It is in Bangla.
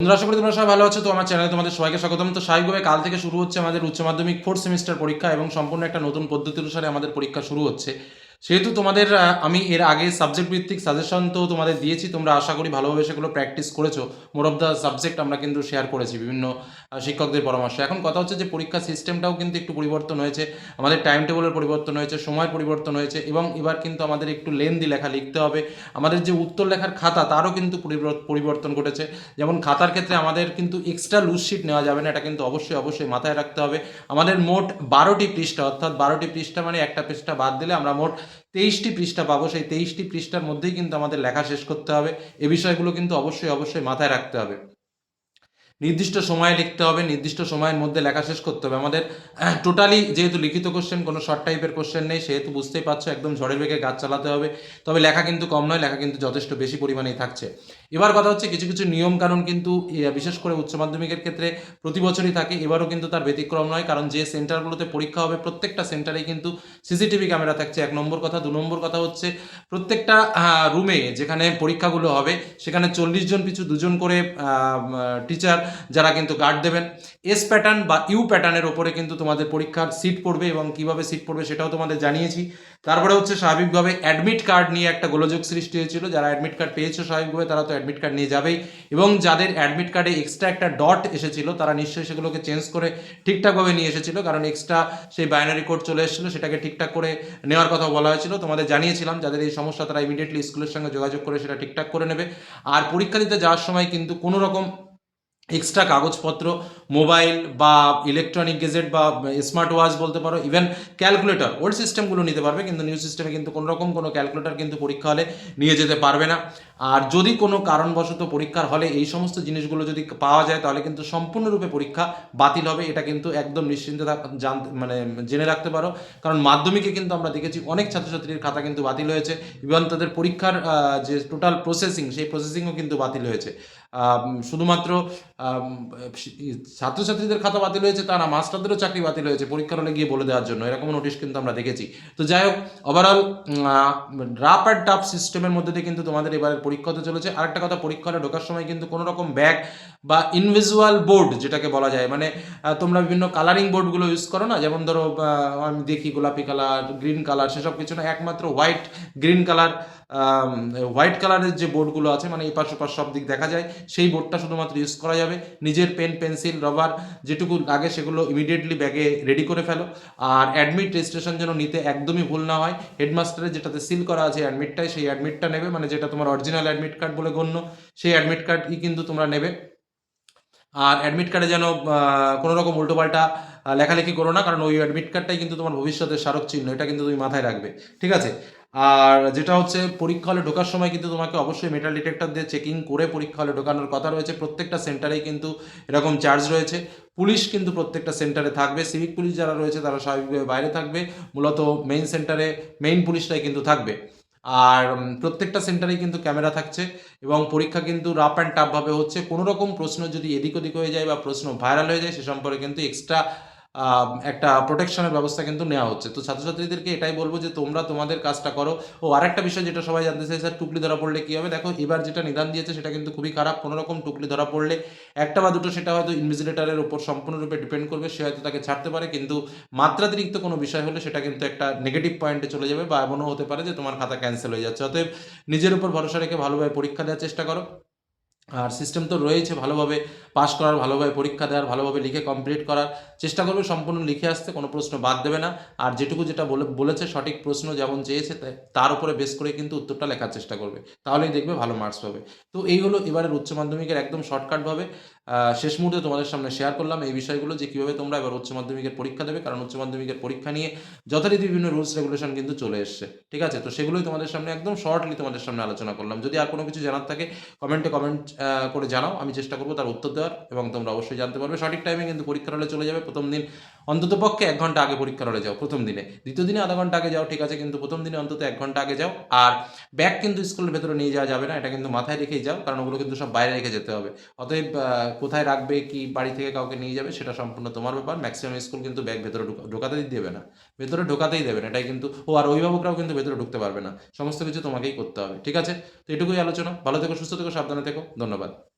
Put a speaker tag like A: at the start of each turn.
A: আশা করি তোমরা সবাই ভালো আছো। তো আমার চ্যানেলে তোমাদের সবাইকে স্বাগতম। তো স্বাভাবিকভাবে কাল থেকে শুরু হচ্ছে আমাদের উচ্চ মাধ্যমিক ফোর্থ সেমিস্টার পরীক্ষা এবং সম্পূর্ণ একটা নতুন পদ্ধতি অনুসারে আমাদের পরীক্ষা শুরু হচ্ছে। সেহেতু তোমাদের আমি এর আগে সাবজেক্ট ভিত্তিক সাজেশন তো তোমাদের দিয়েছি। তোমরা আশা করি ভালোভাবে সেগুলো প্র্যাকটিস করেছ। মোর অফ দ্য সাবজেক্ট আমরা কিন্তু শেয়ার করেছি বিভিন্ন শিক্ষকদের পরামর্শ। এখন কথা হচ্ছে যে পরীক্ষা সিস্টেমটাও কিন্তু একটু পরিবর্তন হয়েছে, আমাদের টাইম টেবলের পরিবর্তন হয়েছে, সময় পরিবর্তন হয়েছে এবং এবার কিন্তু আমাদের একটু লেন্দি লেখা লিখতে হবে। আমাদের যে উত্তর লেখার খাতা তারও কিন্তু পরিবর্তন ঘটেছে। যেমন খাতার ক্ষেত্রে আমাদের কিন্তু এক্সট্রা লুজ শিট নেওয়া যাবে না, এটা কিন্তু অবশ্যই অবশ্যই মাথায় রাখতে হবে। আমাদের মোট বারোটি পৃষ্ঠা, অর্থাৎ বারোটি পৃষ্ঠা মানে একটা পৃষ্ঠা বাদ দিলে আমরা মোট তেইশটি পৃষ্ঠা পাবো। সেই তেইশটি পৃষ্ঠার মধ্যেই কিন্তু আমাদের লেখা শেষ করতে হবে। এ বিষয়গুলো কিন্তু অবশ্যই অবশ্যই মাথায় রাখতে হবে। নির্দিষ্ট সময়ে লিখতে হবে, নির্দিষ্ট সময়ের মধ্যে লেখা শেষ করতে হবে। আমাদের টোটালি যেহেতু লিখিত কোশ্চেন কোনো শর্ট টাইপের কোশ্চেন নেই, সেহেতু বুঝতেই পারছ, একদম ঝড়ের বেগে গাছ চালাতে হবে। তবে লেখা কিন্তু কম নয়, লেখা কিন্তু যথেষ্ট বেশি পরিমাণেই থাকছে। এবার কথা হচ্ছে, কিছু কিছু নিয়ম কানুন কিন্তু বিশেষ করে উচ্চ মাধ্যমিকের ক্ষেত্রে প্রতি বছরই থাকে, এবারও কিন্তু তার ব্যতিক্রম নয়, কারণ যে সেন্টারগুলোতে পরীক্ষা হবে, প্রত্যেকটা সেন্টারেই কিন্তু সিসিটিভি ক্যামেরা থাকছে। এক নম্বর কথা, দু নম্বর কথা হচ্ছে, প্রত্যেকটা রুমে যেখানে পরীক্ষাগুলো হবে, সেখানে চল্লিশ জন পিছু দুজন করে টিচার যারা কিন্তু গার্ড দেবেন। এস প্যাটার্ন বা ইউ প্যাটার্নের ওপরে কিন্তু তোমাদের পরীক্ষার সিট পড়বে এবং কীভাবে সিট পড়বে সেটাও তোমাদের জানিয়েছি। তারপরে হচ্ছে স্বাভাবিকভাবে অ্যাডমিট কার্ড নিয়ে একটা গোলযোগ সৃষ্টি হয়েছিল। যারা অ্যাডমিট কার্ড পেয়েছে স্বাভাবিকভাবে তারা তো অ্যাডমিট কার্ড নিয়ে যাবেই। এবং যাদের অ্যাডমিট কার্ডে এক্সট্রা একটা ডট এসেছিল, তারা নিশ্চয়ই সেগুলোকে চেঞ্জ করে ঠিকঠাকভাবে নিয়ে এসেছিল। কারণ এক্সট্রা সেই বাইনারি কোড চলে এসেছিল, সেটাকে ঠিকঠাক করে নেওয়ার কথা বলা হয়েছিল। তোমাদের জানিয়েছিলাম, যাদের এই সমস্যা তারা ইমিডিয়েটলি স্কুলের সঙ্গে যোগাযোগ করে সেটা ঠিকঠাক করে নেবে। আর পরীক্ষা দিতে যাওয়ার সময় কিন্তু কোনো রকম এক্সট্রা কাগজপত্র মোবাইল বা ইলেকট্রনিক গেজেট বা স্মার্ট ওয়াচ বলতে পারো ইভেন ক্যালকুলেটর ওল্ড সিস্টেমগুলো নিতে পারবে, কিন্তু নিউ সিস্টেমে কিন্তু কোনোরকম কোনো ক্যালকুলেটর কিন্তু পরীক্ষা হলে নিয়ে যেতে পারবে না। আর যদি কোনো কারণবশত পরীক্ষার হলে এই সমস্ত জিনিসগুলো যদি পাওয়া যায়, তাহলে কিন্তু সম্পূর্ণরূপে পরীক্ষা বাতিল হবে। এটা কিন্তু একদম নিশ্চিন্তে জানতে মানে জেনে রাখতে পারো। কারণ মাধ্যমিকে কিন্তু আমরা দেখেছি অনেক ছাত্রছাত্রীর খাতা কিন্তু বাতিল হয়েছে। ইভেন তাদের পরীক্ষার যে টোটাল প্রসেসিং সেই প্রসেসিংও কিন্তু বাতিল হয়েছে। শুধুমাত্র ছাত্রছাত্রীদের খাতা বাতিল হয়েছে, তা না, মাস্টারদেরও চাকরি বাতিল হয়েছে পরীক্ষার হলে গিয়ে বলে দেওয়ার জন্য। এরকম নোটিশ কিন্তু আমরা দেখেছি। তো যাই হোক ওভারঅল রাপ অ্যান্ড টাফ সিস্টেমের মধ্যে দিয়ে কিন্তু তোমাদের এবারের পরীক্ষা হতে চলেছে। আরেকটা কথা পরীক্ষা হলে ঢোকার সময় কিন্তু কোনো রকম ব্যাগ বা ইনভিজুয়াল বোর্ড যেটাকে বলা যায় মানে তোমরা বিভিন্ন কালারিং বোর্ডগুলো ইউজ করো না? যেমন ধরো আমি দেখি গোলাপি কালার গ্রিন কালার সেসব কিছু না, একমাত্র হোয়াইট গ্রিন কালার হোয়াইট কালারের যে বোর্ডগুলো আছে মানে এপাশ ওপাশ সব দিক দেখা যায়, সেই বোর্ডটা শুধুমাত্র ইউজ করা যাবে। নিজের পেন পেন্সিল রবার যেটুকু লাগে সেগুলো ইমিডিয়েটলি ব্যাগে রেডি করে ফেলো। আর অ্যাডমিট রেজিস্ট্রেশন যেন নিতে একদমই ভুল না হয় হেডমাস্টারের যেটাতে সিল করা আছে অ্যাডমিটটাই সেই অ্যাডমিটটা নেবে মানে যেটা তোমার অরিজিনাল অ্যাডমিট কার্ড বলে গণ্য, সেই অ্যাডমিট কার্ডই কিন্তু তোমরা নেবে। আর অ্যাডমিট কার্ডে যেন কোনো রকম উল্টোপাল্টা লেখালেখি করো না, কারণ ওই অ্যাডমিট কার্ডটাই কিন্তু তোমার ভবিষ্যতের স্মারক চিহ্ন, এটা কিন্তু তুমি মাথায় রাখবে, ঠিক আছে? আর যেটা হচ্ছে পরীক্ষা হলে ঢোকার সময় কিন্তু তোমাকে অবশ্যই মেটাল ডিটেক্টর দিয়ে চেকিং করে পরীক্ষা হলে ঢোকানোর কথা রয়েছে, প্রত্যেকটা সেন্টারেই কিন্তু এরকম চার্জ রয়েছে, পুলিশ কিন্তু প্রত্যেকটা সেন্টারে থাকবে সিভিক পুলিশ যারা রয়েছে তারা স্বাভাবিকভাবে বাইরে থাকবে, মূলত মেইন সেন্টারে মেইন পুলিশটাই কিন্তু থাকবে। আর প্রত্যেকটা সেন্টারেই কিন্তু ক্যামেরা থাকছে এবং পরীক্ষা কিন্তু রাফ অ্যান্ড টাফভাবে হচ্ছে। কোনো রকম প্রশ্ন যদি এদিক ওদিক হয়ে যায় বা প্রশ্ন ভাইরাল হয়ে যায়, সে সম্পর্কে কিন্তু এক্সট্রা একটা প্রোটেকশনের ব্যবস্থা কিন্তু নেওয়া হচ্ছে। তো ছাত্রছাত্রীদেরকে এটাই বলব যে তোমরা তোমাদের কাজটা করো। ও, আরেকটা বিষয় যেটা সবাই জানতে চাই স্যার, টুকলি ধরা পড়লে কী হবে? দেখো, এবার যেটা নিদান দিয়েছে সেটা কিন্তু খুবই খারাপ। কোনো রকম টুকলি ধরা পড়লে একটা বা দুটো সেটা হয়তো ইনভিজিলেটারের উপর সম্পূর্ণরূপে ডিপেন্ড করবে, সে হয়তো তাকে ছাড়তে পারে। কিন্তু মাত্রাতিরিক্ত কোনো বিষয় হলে সেটা কিন্তু একটা নেগেটিভ পয়েন্টে চলে যাবে বা এমনও হতে পারে যে তোমার খাতা ক্যান্সেল হয়ে যাচ্ছে। অতএব নিজের উপর ভরসা রেখে ভালোভাবে পরীক্ষা দেওয়ার চেষ্টা করো। আর সিস্টেম তো রয়েছে ভালোভাবে পাস করার, ভালোভাবে পরীক্ষা দেওয়ার, ভালোভাবে লিখে কমপ্লিট করার। চেষ্টা করবে সম্পূর্ণ লিখে আসতে, কোনো প্রশ্ন বাদ দেবে না। আর যেটুকু যেটা বলে বলেছে সঠিক প্রশ্ন যেমন চেয়েছে তার উপরে বেস করে কিন্তু উত্তরটা লেখার চেষ্টা করবে। তাহলেই দেখবে ভালো মার্কস পাবে। তো এই হলো এবারের উচ্চ মাধ্যমিকের একদম শর্টকাটভাবে শেষ মুহূর্তে তোমাদের সামনে শেয়ার করলাম এই বিষয়গুলো যে কীভাবে তোমরা এবার উচ্চ মাধ্যমিকের পরীক্ষা দেবে। কারণ উচ্চ মাধ্যমিকের পরীক্ষা নিয়ে যথারীতি বিভিন্ন রুলস রেগুলেশন কিন্তু চলে এসছে। ঠিক আছে? তো সেগুলোই তোমাদের সামনে একদম শর্টলি তোমাদের সামনে আলোচনা করলাম। যদি আর কোনো কিছু জানার থাকে কমেন্টে কমেন্ট করে জানাও। আমি চেষ্টা করব তার উত্তর দেওয়ার এবং তোমরা অবশ্যই জানতে পারবে। সঠিক টাইমে কিন্তু পরীক্ষার হলে চলে যাবে। প্রথম দিন অন্তত পক্ষে এক ঘণ্টা আগে পরীক্ষার হলে যাও, প্রথম দিনে। দ্বিতীয় দিনে আধা ঘণ্টা আগে যাও, ঠিক আছে, কিন্তু প্রথম দিনে অন্তত এক ঘণ্টা আগে যাও। আর ব্যাগ কিন্তু স্কুলের ভেতরে নিয়ে যাওয়া যাবে না, এটা কিন্তু মাথায় রেখেই যাও, কারণ ওগুলো কিন্তু সব বাইরে রেখে যেতে হবে। অতএব কোথায় রাখবে, কি বাড়ি থেকে কাউকে নিয়ে যাবে, সেটা সম্পূর্ণ তোমার ব্যাপার। ম্যাক্সিমাম স্কুল কিন্তু ব্যাগ ভেতরে ঢুকা- ঢোকাতেই দেবে না। ভেতরে ঢোকাতেই দেবে না, এটাই কিন্তু, ও আর অভিভাবকরাও কিন্তু ভেতরে ঢুকতে পারবে না। সমস্ত কিছু তোমাকেই করতে হবে, ঠিক আছে? তো এটুকুই আলোচনা। ভালো থেকো, সুস্থ থেকো, সাবধানে থেকো। ধন্যবাদ।